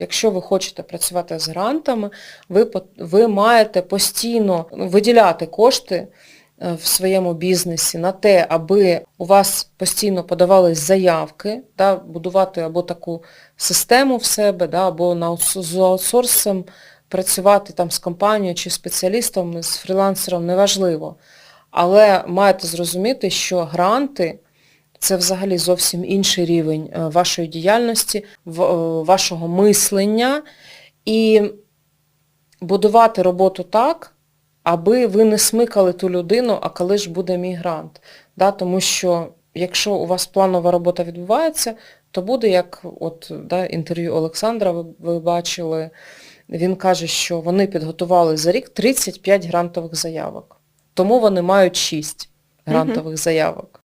Якщо ви хочете працювати з грантами, ви, ви маєте постійно виділяти кошти е, в своєму бізнесі на те, аби у вас постійно подавались заявки, да, будувати або таку систему в себе, да, або на з аутсорсом працювати там з компанією чи спеціалістом, з фрілансером, неважливо. Але маєте зрозуміти, що гранти це взагалі зовсім інший рівень е, вашої діяльності, е, вашого мислення і будувати роботу так, аби ви не смикали ту людину, а коли ж буде мій грант. Да? Тому що якщо у вас планова робота відбувається, то буде як от, да, інтерв'ю Олександра, ви, ви бачили, він каже, що вони підготували за рік 35 грантових заявок. Тому вони мають 6 грантових заявок.